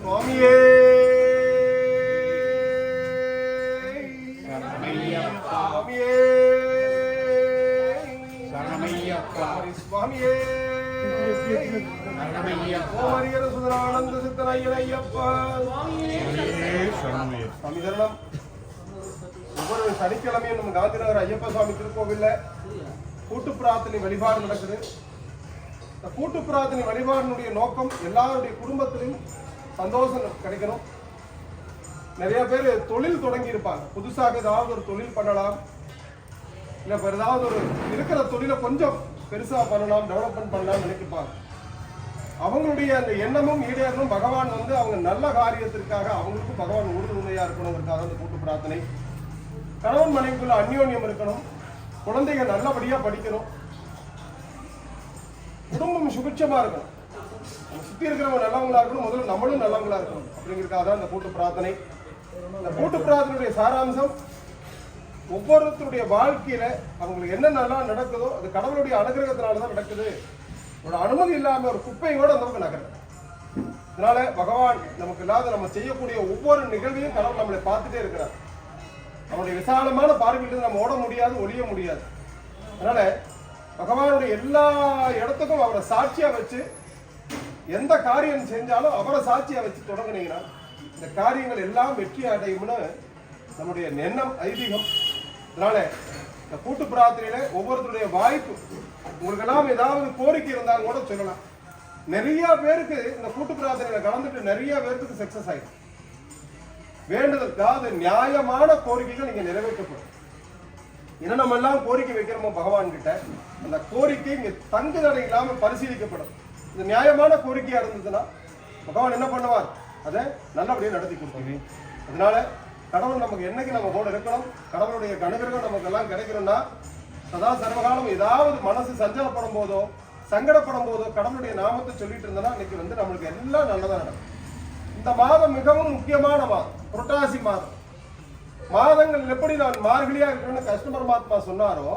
சுவாமியே. சுவாமியே. ஓமரியர சுதரானந்த சித்தனையனையப்பா. சரணமைய சுவாமி சரணம். ஒவ்வொரு சனிக்கிழமையும் நம்ம காந்திநகர் ஐயப்ப சுவாமி திருக்கோவில்ல கூட்டு பிரார்த்தனை வழிபாடு நடக்குது. இந்த கூட்டு பிரார்த்தனை வழிபாடினுடைய நோக்கம் எல்லாருடைய குடும்பத்திலும் சந்தோஷம் கிடைக்கணும். நிறைய பேர் தொழில் தொடங்கி இருப்பாங்க புதுசாக ஏதாவது ஒரு தொழில் பண்ணலாம். இல்லை இப்போ ஏதாவது ஒரு இருக்கிற தொழிலை கொஞ்சம் பெருசாக பண்ணலாம் டெவலப்மெண்ட் பண்ணலாம்னு நினைப்பாங்க. அவங்களுடைய அந்த எண்ணமும் ஈடேறணும். பகவான் வந்து அவங்க நல்ல காரியத்திற்காக அவங்களுக்கும் பகவான் உறுதுணையா இருக்கணுங்கிறதுக்காக அந்த கூட்டு பிரார்த்தனை. கணவன் மனைவிக்குள்ள அந்யோன்யம் இருக்கணும். குழந்தைகள் நல்லபடியாக படிக்கணும். குடும்பம் சுபிட்சமாக இருக்கணும். நம்ம சுத்தி இருக்கிறவங்க நல்லவங்களா இருக்கணும் முதல்ல நம்மளும் நல்லவங்களா இருக்கணும். அப்படிங்கிறதுக்காக தான் இந்த கூட்டு பிரார்த்தனை. இந்த கூட்டு பிரார்த்தனையுடைய சாராம்சம் ஒவ்வொருத்தருடைய வாழ்க்கையில அவங்களுக்கு என்ன நல்லா நடக்குதோ அது கடவுளுடைய அனுகிரகத்தினால தான் நடக்குது. ஒரு அனுமதி இல்லாம ஒரு குப்பையோட அந்த பக்கம் அதனால பகவான் நமக்கு இல்லாத நம்ம செய்யக்கூடிய ஒவ்வொரு நிகழ்வையும் கடவுள் நம்மளை பார்த்துட்டே இருக்கிறார். அவனுடைய விசாலமான பார்வையிலிருந்து நம்ம ஓட முடியாது ஒழிய முடியாது. அதனால பகவானுடைய எல்லா இடத்துக்கும் அவரை சாட்சியா வச்சு எந்த காரியம் செஞ்சாலும் அவரை சாட்சியை வச்சு தொடங்குனீங்கன்னா இந்த காரியங்கள் எல்லாம் வெற்றி அடையும்னு நம்முடைய எண்ணம் ஐதீகம். அதனால இந்த கூட்டு பிரார்த்தனையில ஒவ்வொருத்தருடைய வாய்ப்பு உங்களுக்கு எல்லாம் ஏதாவது கோரிக்கை இருந்தாலும் கூட சொல்லலாம். நிறைய பேருக்கு இந்த கூட்டு பிரார்த்தனையில கலந்துட்டு நிறைய பேருக்கு சக்சஸ் ஆயிடும். வேண்டுதற்காவது நியாயமான கோரிக்கைகள் நீங்க நிறைவேற்றப்படும். என்ன நம்ம எல்லாம் கோரிக்கை வைக்கிறோமோ பகவான் கிட்ட அந்த கோரிக்கை இங்க தங்குதடை இல்லாம பரிசீலிக்கப்படும். இது நியாயமான கோரிக்கையா இருந்ததுன்னா பகவான் என்ன பண்ணுவார்? அதை நல்லபடியாக நடத்தி கொடுப்பாங்க அதனால கடவுள் நமக்கு என்னைக்கு நம்ம கூட இருக்கணும் கடவுளுடைய அனுகிரகம் நமக்கு எல்லாம் கிடைக்கணும்னா சதா சர்வகாலம் ஏதாவது மனசு சஞ்சலப்படும் போதோ சங்கடப்படும் போதோ கடவுளுடைய நாமத்தை சொல்லிட்டு இருந்தோம்னா இன்னைக்கு வந்து நம்மளுக்கு எல்லாம் நல்லதாக நடக்கும். இந்த மாதம் மிகவும் முக்கியமான மாதம் புரட்டாசி மாதம். மாதங்கள் எப்படி நான் மார்கழியா இருக்கணும்னு கஸ்டமர் மாத்மா சொன்னாரோ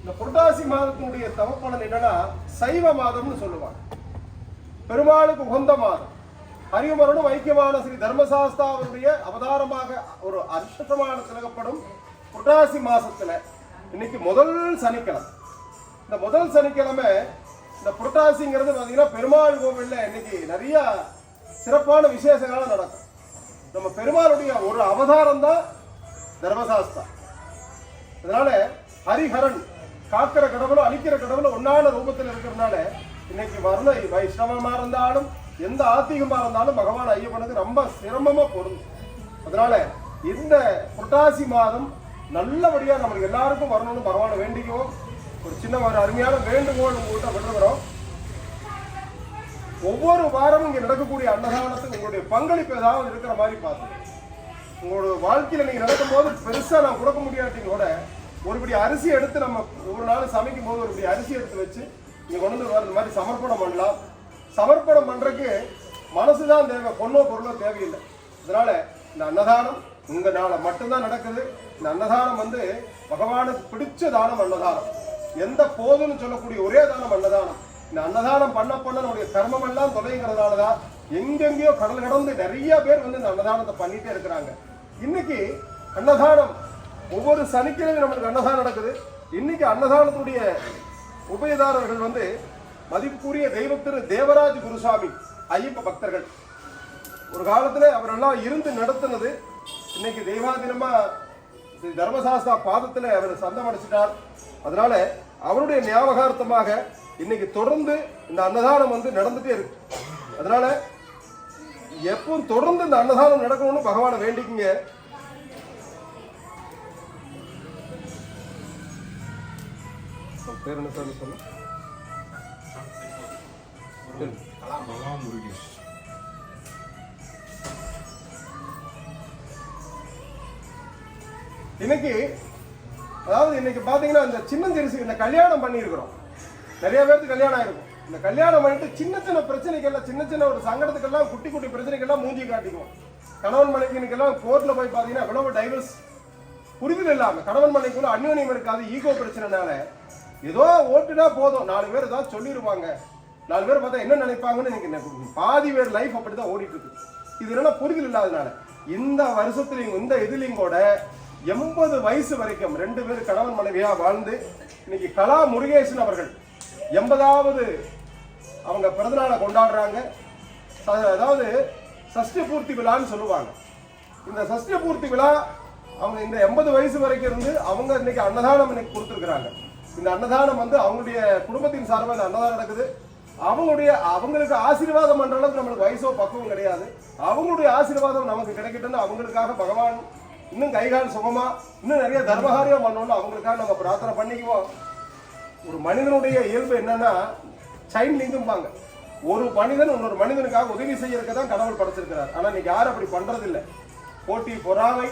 இந்த புரட்டாசி மாதத்தினுடைய தவப்பலன் என்னன்னா சைவ மாதம்னு சொல்லுவாங்க. பெருமாளுக்கு உகந்த மாதம் ஹரிமரனும் ஐக்கியமான ஸ்ரீ தர்மசாஸ்தாவுடைய அவதாரமாக ஒரு அற்புதமான திலகப்படும் புரட்டாசி மாசத்துல இன்னைக்கு முதல் சனிக்கிழமை. இந்த முதல் சனிக்கிழமை இந்த புரட்டாசிங்கிறது பார்த்தீங்கன்னா பெருமாள் கோவிலில் இன்னைக்கு நிறைய சிறப்பான விசேஷங்கள்லாம் நடக்கும். நம்ம பெருமாளுடைய ஒரு அவதாரம் தான் தர்மசாஸ்தா. அதனால ஹரிஹரன் காக்கிற கடவுளும் அழிக்கிற கடவுளும் ஒன்னான ரூபத்தில் இருக்கிறதுனால இன்னைக்கு வர்ண வைஷ்ணவமா இருந்தாலும் எந்த ஆத்திகமா இருந்தாலும் பகவான் ஐயப்பனுக்கு ரொம்ப சிரமமா பொருந்தும். அதனால இந்த புரட்டாசி மாதம் நல்லபடியா நம்மளுக்கு எல்லாருக்கும் வரணும்னு பகவானை வேண்டிக்குவோம். ஒரு சின்ன ஒரு அருமையான வேண்டுகோள் உங்கள்கிட்ட விட்டுருக்கிறோம் ஒவ்வொரு வாரமும் இங்க நடக்கக்கூடிய அன்னதானத்துக்கு உங்களுடைய பங்களிப்பு ஏதாவது இருக்கிற மாதிரி பார்த்து உங்களோட வாழ்க்கையில் நீங்கள் நடக்கும்போது பெருசா நான் கொடுக்க முடியாட்டிங்க கூட ஒருபடி அரிசி எடுத்து நம்ம ஒவ்வொரு நாள் சமைக்கும் போது ஒருபடி அரிசி எடுத்து வச்சு இங்கே கொண்டு வந்து இந்த மாதிரி சமர்ப்பணம் பண்ணலாம். சமர்ப்பணம் மனசு தான் தேவை. பொண்ணோ பொருளோ தேவையில்லை. அதனால் இந்த அன்னதானம் உங்கள் நாளை மட்டும்தான் நடக்குது. இந்த அன்னதானம் வந்து பகவானுக்கு பிடிச்ச தானம் அன்னதானம். எந்த போதும்னு சொல்லக்கூடிய ஒரே தானம் அன்னதானம். இந்த அன்னதானம் பண்ண பண்ண நம்முடைய கர்மம் எல்லாம் தொலைங்கிறதுனாலதான் எங்கெங்கேயோ கடல் கடந்து நிறைய பேர் வந்து இந்த அன்னதானத்தை பண்ணிட்டே இருக்கிறாங்க. இன்னைக்கு அன்னதானம் ஒவ்வொரு சனிக்கிழமை நம்மளுக்கு அன்னதானம் நடக்குது. இன்னைக்கு அன்னதானத்துடைய உபயதாரர்கள் வந்து மதிப்புக்குரிய தெய்வத்திரு தேவராஜ் குருசாமி ஐயப்ப பக்தர்கள். ஒரு காலத்தில் அவரெல்லாம் இருந்து நடத்தினது இன்னைக்கு தெய்வாதீனமா ஸ்ரீ தர்மசாஸ்தா பாதத்தில் அவர் சந்தம் அடைச்சிட்டார் அதனால அவருடைய ஞாபகார்த்தமாக இன்னைக்கு தொடர்ந்து இந்த அன்னதானம் வந்து நடந்துட்டே இருக்கு. அதனால எப்பவும் தொடர்ந்து இந்த அன்னதானம் நடக்கணும்னு பகவானை வேண்டிக்குங்க. பேர் என்ன சார் சொல்ல முருகேஷ் இன்னைக்கு அதாவது இன்னைக்கு பாத்தீங்கன்னா இந்த சின்னஞ்சிறுசு இந்த கல்யாணம் பண்ணியிருக்கிறோம். நிறைய பேருக்கு கல்யாணம் ஆயிருக்கும் இந்த கல்யாணம் பண்ணிட்டு சின்ன சின்ன பிரச்சனைகள்லாம் சின்ன சின்ன ஒரு சங்கடத்துக்கெல்லாம் குட்டி குட்டி பிரச்சனைகள்லாம் மூஞ்சி காட்டிக்குவோம். கணவன் மனைவிக்கெல்லாம் கோர்ட்ல போய் பாத்தீங்கன்னா எவ்வளவு டைவர்ஸ் புரிதல் இல்லாம கணவன் மனைவிக்குள்ள அந்யோன்யம் இருக்காது ஈகோ பிரச்சனைனால ஏதோ ஓட்டுனா போதும். நாலு பேர் ஏதாவது சொல்லிடுவாங்க நாலு பேர் பார்த்தா என்ன நினைப்பாங்கன்னு எனக்கு பாதி பேர் லைஃப் அப்படி தான் ஓடிட்டு இருக்கு இது என்ன புரிதல் இல்லாதனால இந்த வருஷத்துலையும் இந்த இதுலையும் கூட எண்பது வயசு வரைக்கும் ரெண்டு பேர் கணவன் மனைவியா வாழ்ந்து இன்னைக்கு கலா முருகேசன் அவர்கள் எண்பதாவது அவங்க பிறந்தநாளை கொண்டாடுறாங்க. அதாவது சஷ்டி பூர்த்தி விழான்னு சொல்லுவாங்க. இந்த சஷ்டி பூர்த்தி விழா அவங்க இந்த எண்பது வயசு வரைக்கும் இருந்து அவங்க இன்னைக்கு அன்னதானம் இன்னைக்கு கொடுத்துருக்குறாங்க. இந்த அன்னதானம் வந்து அவங்களுடைய குடும்பத்தின் சார்பாக இந்த அன்னதானம் நடக்குது. அவங்களுடைய அவங்களுக்கு ஆசீர்வாதம் பண்ற அளவுக்கு நம்மளுக்கு வயசோ பக்குவம் கிடையாது. அவங்களுடைய ஆசீர்வாதம் நமக்கு கிடைக்கட்டும்னு அவங்களுக்காக பகவான் இன்னும் கைகால் சுகமா இன்னும் நிறைய தர்மகாரியம் பண்ணணும்னு அவங்களுக்காக நம்ம பிரார்த்தனை பண்ணிக்குவோம். ஒரு மனிதனுடைய இயல்பு என்னன்னா சைன் லிங்கும்பாங்க ஒரு மனிதன் இன்னொரு மனிதனுக்காக உதவி செய்யறதுக்கு தான் கடவுள் படைச்சிருக்கிறார். ஆனா இன்னைக்கு யாரும் அப்படி பண்றதில்லை. போட்டி பொறாமை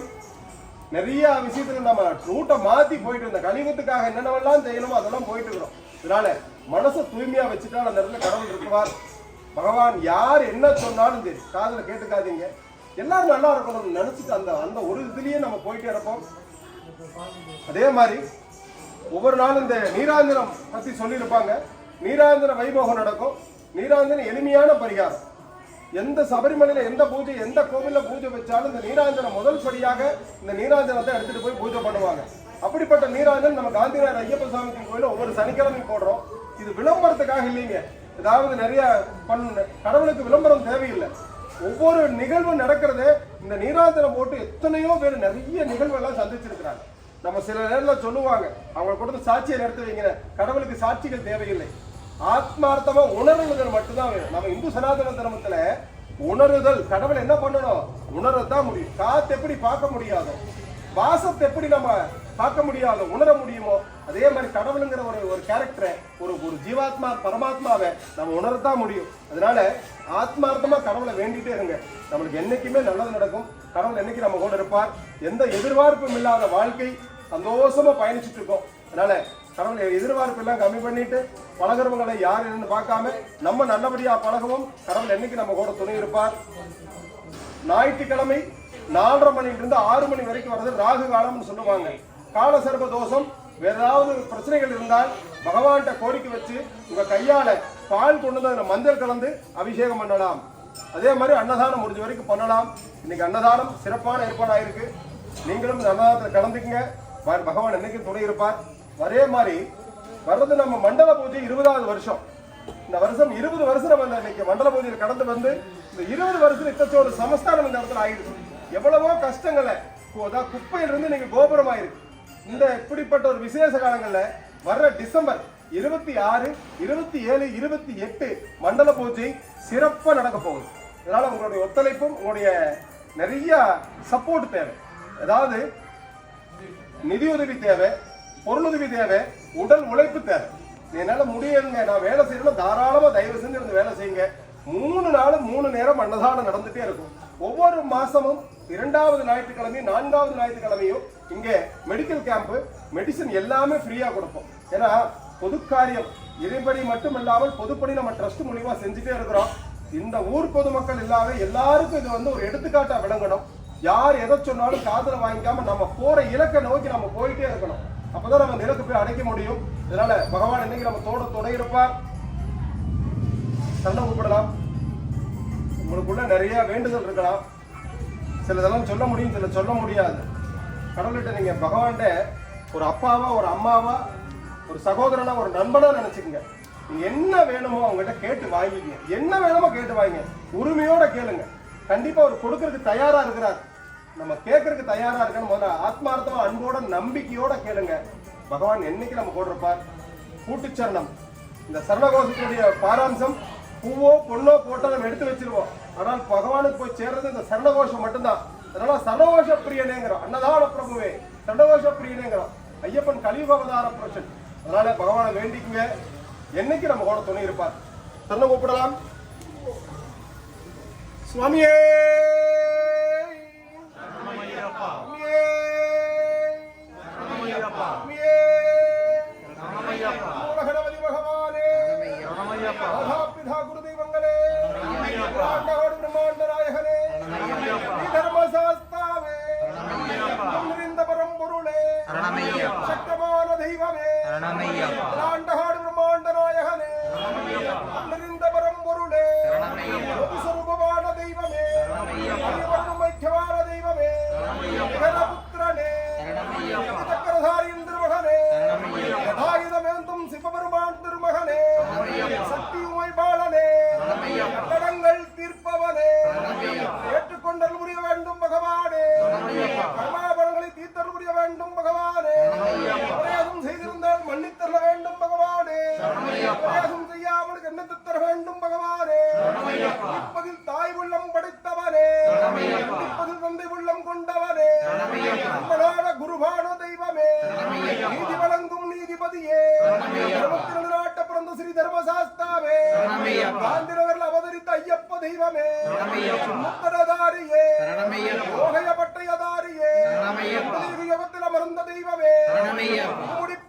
நிறைய விஷயத்துல நம்ம ரூட்டை மாத்தி போயிட்டு இருந்த கலியுகத்துக்காக என்னென்னவெல்லாம் செய்யணுமோ அதெல்லாம் போயிட்டு இருக்கிறோம். இதனால மனசை தூய்மையா வச்சுட்டா அந்த இடத்துல கடவுள் இருக்குவார். பகவான் யார் என்ன சொன்னாலும் சரி காதல கேட்டுக்காதீங்க. எல்லாரும் நல்லா இருக்கணும்னு நினைச்சிட்டு அந்த அந்த ஒரு இதுலயே நம்ம போயிட்டே இருப்போம். அதே மாதிரி ஒவ்வொரு நாளும் இந்த நீராஞ்சனம் பத்தி சொல்லியிருப்பாங்க. நீராஞ்சன வைபோகம் நடக்கும். நீராஞ்சனம் எளிமையான பரிகாரம். எந்த சபரிமலையில எந்த பூஜை எந்த கோவில்ல பூஜை வச்சாலும் இந்த நீராஞ்சனம் முதல் படியாக இந்த நீராஞ்சனத்தை எடுத்துட்டு போய் பூஜை பண்ணுவாங்க. அப்படிப்பட்ட நீராஞ்சனம் நம்ம காந்திநாதர் ஐயப்ப சாமி கோயில ஒவ்வொரு சனிக்கிழமையும் போடுறோம். இது விளம்பரத்துக்காக இல்லைங்க. ஏதாவது நிறைய பண்ண கடவுளுக்கு விளம்பரம் தேவையில்லை. ஒவ்வொரு நிகழ்வு நடக்கிறதே இந்த நீராஞ்சனம் போட்டு எத்தனையோ பேர் நிறைய நிகழ்வுகள்லாம் சந்திச்சிருக்கிறாங்க. நம்ம சில நேரத்தில் சொல்லுவாங்க அவங்களை கொடுத்து சாட்சியை நிறுத்த வைங்க. கடவுளுக்கு சாட்சிகள் தேவையில்லை. ஆத்மார்த்தமா உணர்வுகள் மட்டும்தான் வேணும். நம்ம இந்து சனாதன தர்மத்துல உணருதல் கடவுள் என்ன பண்ணணும்? உணரத்தான் முடியும். காத்து எப்படி பார்க்க முடியாதோ வாசத்தை எப்படி நம்ம பார்க்க முடியாதோ உணர முடியுமோ அதே மாதிரி கடவுளுங்கிற ஒரு ஒரு கேரக்டரை ஒரு ஒரு ஜீவாத்மா பரமாத்மாவை நம்ம உணரத்தான் முடியும். அதனால ஆத்மார்த்தமா கடவுளை வேண்டிட்டே இருங்க. நம்மளுக்கு என்னைக்குமே நல்லது நடக்கும். கடவுள் என்னைக்கு நம்ம கூட இருப்பார். எந்த எதிர்பார்ப்பும் இல்லாத வாழ்க்கை சந்தோஷமா பயணிச்சுட்டு இருக்கோம். அதனால கடவுள் எதிர்பார்ப்பு எல்லாம் கம்மி பண்ணிட்டு பழகிறவங்களை யார் என்னன்னு பார்க்காம நம்ம நல்லபடியா பழகவும் கடவுள் என்னைக்கு நம்ம கூட துணை இருப்பார்? ஞாயிற்றுக்கிழமை நாலரை மணிலிருந்து ஆறு மணி வரைக்கும் வர்றது ராகு காலம்னு சொல்லுவாங்க. கால சர்ப தோஷம் வேற ஏதாவது பிரச்சனைகள் இருந்தால் பகவான்கிட்ட கோரிக்கை வச்சு உங்க கையால பால் கொண்டு வந்து மஞ்சள் கலந்து அபிஷேகம் பண்ணலாம். அதே மாதிரி அன்னதானம் முடிஞ்ச வரைக்கும் பண்ணலாம். இன்னைக்கு அன்னதானம் சிறப்பான ஏற்பாடாக இருக்கு நீங்களும் இந்த அன்னதானத்தில் கலந்துக்குங்க. பகவான் என்னைக்கும் துணை இருப்பார். அதே மாதிரி வர்றது நம்ம மண்டல பூஜை இருபதாவது வருஷம். இந்த வருஷம் இருபது வருஷம் நம்ம இன்னைக்கு மண்டல பூஜையில் கடந்து வந்து இந்த இருபது வருஷம் இத்தச்சோட சமஸ்தானம் இந்த இடத்துல ஆயிடுச்சு. எவ்வளவோ கஷ்டங்களை கு- அதாவது குப்பையிலிருந்து நீங்க கோபுரம் ஆயிருக்கு. இந்த இப்படிப்பட்ட ஒரு விசேஷ காலங்களில் வர்ற டிசம்பர் இருபத்தி ஆறு இருபத்தி ஏழு இருபத்தி எட்டு மண்டல பூஜை சிறப்பாக நடக்க போகுது. அதனால் உங்களுடைய ஒத்துழைப்பும் உங்களுடைய நிறைய சப்போர்ட் தேவை. அதாவது நிதியுதவி தேவை. பொருளுதவி தேவை உடல் உழைப்பு தேவை. என்னால முடியலைங்க. நான் வேலை செய்யணும் தாராளமா தயவு செஞ்சு இருந்து வேலை செய்யுங்க. மூணு நாளும் மூணு நேரம் அன்னதானம் நடந்துட்டே இருக்கும். ஒவ்வொரு மாசமும் இரண்டாவது ஞாயிற்றுக்கிழமையும் நான்காவது ஞாயிற்றுக்கிழமையும் இங்கே மெடிக்கல் கேம்ப் மெடிசன் எல்லாமே ஃப்ரீயா கொடுப்போம். ஏன்னா பொது காரியம் இறைபடி மட்டும் இல்லாமல் பொதுப்படி நம்ம ட்ரஸ்ட் மூலியமா செஞ்சுட்டே இருக்கிறோம். இந்த ஊர் பொதுமக்கள் இல்லாத எல்லாருக்கும் இது வந்து ஒரு எடுத்துக்காட்டா விளங்கணும். யார் எதை சொன்னாலும் காதல வாங்கிக்காம நம்ம போற இலக்கை நோக்கி நம்ம போயிட்டே இருக்கணும். அப்பதான் நம்ம நிலத்து போய் அடைக்க முடியும். இதனால பகவான் இன்னைக்கு நம்ம தோட தொடை சண்டை கூப்பிடலாம் உங்களுக்குள்ள நிறைய வேண்டுதல் இருக்கலாம். சிலதெல்லாம் சொல்ல முடியும் சில சொல்ல முடியாது. கடவுள்கிட்ட நீங்க பகவான்கிட்ட ஒரு அப்பாவா ஒரு அம்மாவா ஒரு சகோதரனா ஒரு நண்பனா நினைச்சுக்கங்க. நீங்க என்ன வேணுமோ அவங்ககிட்ட கேட்டு வாங்கிக்கங்க. என்ன வேணுமோ கேட்டு வாங்கிங்க உரிமையோட கேளுங்க. கண்டிப்பா அவர் கொடுக்கறதுக்கு தயாரா இருக்கிறார். நம்ம கேட்கறதுக்கு தயாரா இருக்கணும். முதல்ல ஆத்மார்த்தமா அன்போட நம்பிக்கையோட கேளுங்க. பகவான் என்னைக்கு நம்ம கூட இருப்பார் கூட்டுச்சரணம். இந்த சரணகோஷத்தினுடைய பாராம்சம் பூவோ பொண்ணோ போட்டோ நம்ம எடுத்து வச்சிருவோம். ஆனால் பகவானுக்கு போய் சேர்றது இந்த சரணகோஷம் மட்டும்தான். அதனால சரணகோஷ பிரியனேங்கிறோம் அன்னதான பிரபுவே சரணகோஷ பிரியனேங்கிறோம் ஐயப்பன் கலியுகவதார புருஷன். அதனால பகவானை வேண்டிக்குங்க. என்னைக்கு நம்ம கூட துணை இருப்பார்? சரணம் கூப்பிடலாம். சுவாமியே! சுவாமியே. சுவாமியே. பிரயாசம் செய்யாமல் என்ன தர வேண்டும் பகவானே. இப்பதில் தாய் உள்ளம் படைத்தவனே. இப்பதில் தந்தை உள்ளம் கொண்டவனே. நம்மளோட குருபான தெய்வமே. நீதி வழங்கும் நீதிபதியே. இருபத்தி நாட்ட பிறந்த ஸ்ரீ தர்மசாஸ்தாவே. காந்திநகரில் அவதரித்த ஐயப்ப தெய்வமே. முத்தரதாரியே. யோகய பட்டயதாரியே. அமர்ந்த தெய்வமே.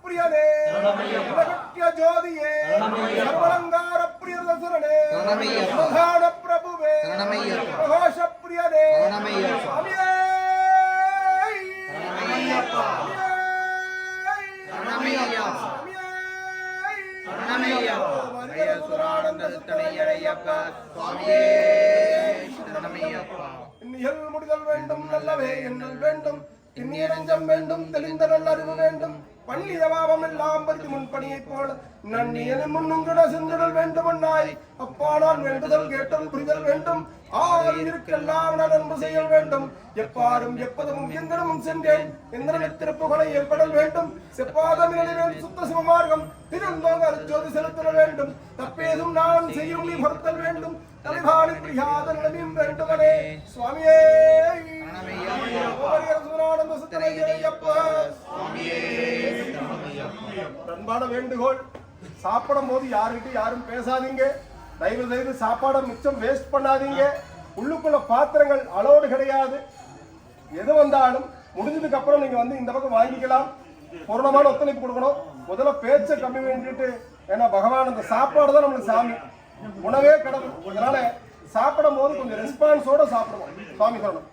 முடிப்பிரியனே உலகத்திய ஜோதியே சர்வலங்கார பிரிய தசுரனே பிரதான பிரபுவே பிரகாஷ பிரியனே சுவாமியே இந்நிகழ் முடிதல் வேண்டும் நல்லவே. எண்ணல் வேண்டும். நெஞ்சம் வேண்டும். தெளிந்த நல்லறிவு வேண்டும். பண்ணிய எல்லாம் பறித்து முன்பணியைப் போல நன்னியனும் முன்னுங்கட செஞ்சுடல் வேண்டுமன்னாய் அண்ணாய் வேண்டுதல் கேட்டல் புரிதல் வேண்டும். ஆவல் இருக்கெல்லாம் நான் அன்பு செய்ய வேண்டும். எப்பாரும் எப்பதமும் எங்கனமும் சென்றேன். எந்தன திருப்புகளை ஏற்படல் வேண்டும். செப்பாதம் சுத்த சிவமார்க்கம் திருந்தோங்க அருஜோதி செலுத்தல் வேண்டும். தப்பேதும் நான் செய்யும் நீ பொருத்தல் வேண்டும். தலைவாணி பிரியாத நிலவியும் வேண்டுமனே. சுவாமியே. அன்பான வேண்டுகோள். சாப்பிடும் போது யாருக்கிட்ட யாரும் பேசாதீங்க. தயவு செய்து சாப்பாடை மிச்சம் வேஸ்ட் பண்ணாதீங்க. உள்ளுக்குள்ள பாத்திரங்கள் அலோடு கிடையாது. எது வந்தாலும் முடிஞ்சதுக்கு அப்புறம் நீங்க வந்து இந்த பக்கம் வாங்கிக்கலாம். பூர்ணமான ஒத்துழைப்பு கொடுக்கணும். முதல்ல பேச்சை கம்மி பண்ணிட்டு ஏன்னா பகவான் அந்த சாப்பாடு தான் நம்மளுக்கு சாமி. உணவே கடவுள். அதனால சாப்பிடும் போது கொஞ்சம் ரெஸ்பான்ஸோட சாப்பிடுவோம். சுவாமி சொல்லணும்